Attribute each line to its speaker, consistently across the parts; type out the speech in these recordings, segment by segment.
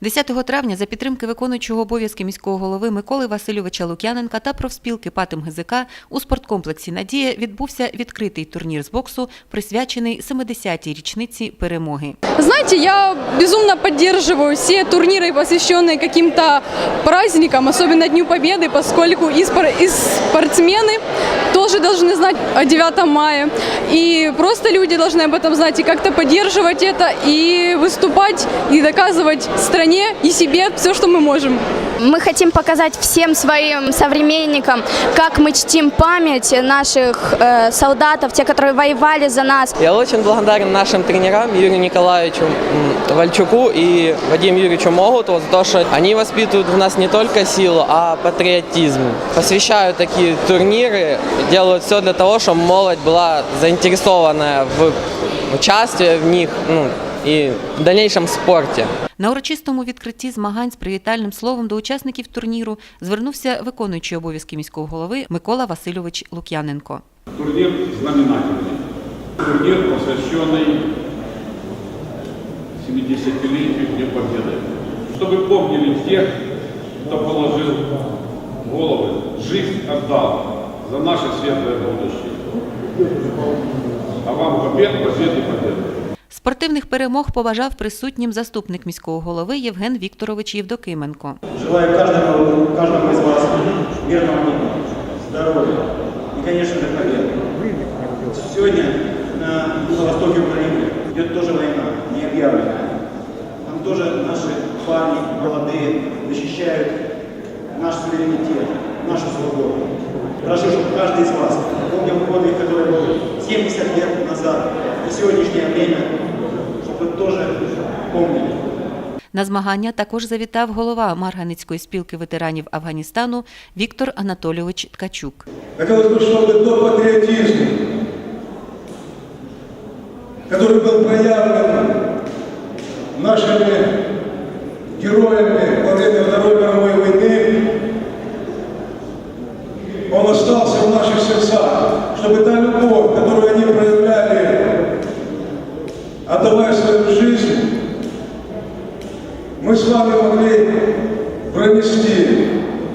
Speaker 1: 10 травня за підтримки виконуючого обов'язки міського голови Миколи Васильовича Лук'яненка та профспілки Патим ГЗК у спорткомплексі Надія відбувся відкритий турнір з боксу, присвячений 70-й річниці перемоги.
Speaker 2: Знаете, я безумно поддерживаю все турниры, посвященные каким-то праздникам, особенно Дню Победы, поскольку и, спор- и спортсмены тоже должны знать о 9 мая. И просто люди должны об этом знать и как-то поддерживать это, и выступать, и доказывать стране и себе все, что мы можем.
Speaker 3: Мы хотим показать всем своим современникам, как мы чтим память наших э, солдатов, те, которые воевали за нас.
Speaker 4: Я очень благодарен нашим тренерам Юрию Николаевичу Вальчуку и Вадиму Юрьевичу Могуту за то, что они воспитывают в нас не только силу, а патриотизм. Посвящают такие турниры, делают все для того, чтобы молодь была заинтересованная в участии в них ну, и в дальнейшем спорте.
Speaker 1: На урочистому відкритті змагань з привітальним словом до учасників турніру звернувся виконуючий обов'язки міського голови Микола Васильович Лук'яненко.
Speaker 5: Турнир знаменательный. Турнир, посвященный 70-летию Дня Победы. Чтобы помнили тех, кто положил головы, жизнь отдал за наше светлое будущее. А вам побед, побед и побед.
Speaker 1: Спортивних перемог побажав присутнім заступник міського голови Євген Вікторович Євдокименко.
Speaker 6: Желаю каждому, каждому из вас мирного неба, здоровья и, конечно же, победы. Сегодня на востоке Украины идет тоже война, не объявленная. Там тоже наши парни молодые защищают наш суверенитет, нашу свободу. Прошу, чтобы каждый из вас помнил подвиг, который был 70 лет назад и сегодняшнее время, чтобы вы тоже помнили.
Speaker 1: На змагання також завітав голова Марганицької спілки ветеранів Афганістану Віктор Анатолійович Ткачук.
Speaker 7: Хотелось бы, чтобы тот патриотизм, который был проявлен нашими героями во время Второй мировой войны, он остался в наших сердцах, чтобы та любовь, мы с вами могли пронести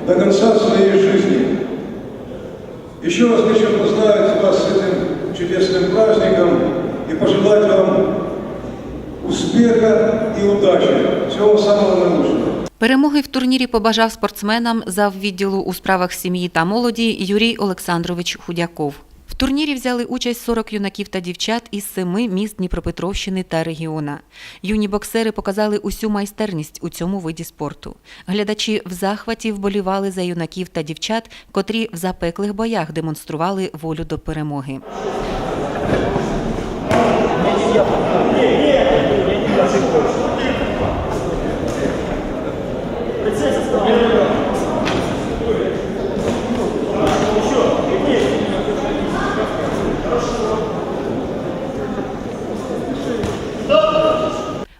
Speaker 7: до конца своей жизни. Еще раз хочу поздравить вас с этим чудесным праздником и пожелать вам успеха и удачи. Всего вам самого наилучшего.
Speaker 1: Перемоги в турнірі побажав спортсменам зав відділу у справах сім'ї та молоді Юрій Олександрович Худяков. В турнірі взяли участь 40 юнаків та дівчат із семи міст Дніпропетровщини та регіона. Юні боксери показали усю майстерність у цьому виді спорту. Глядачі в захваті вболівали за юнаків та дівчат, котрі в запеклих боях демонстрували волю до перемоги.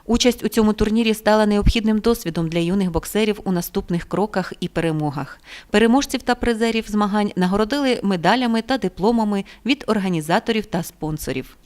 Speaker 1: Участь у цьому турнірі стала необхідним досвідом для юних боксерів у наступних кроках і перемогах. Переможців та призерів змагань нагородили медалями та дипломами від організаторів та спонсорів.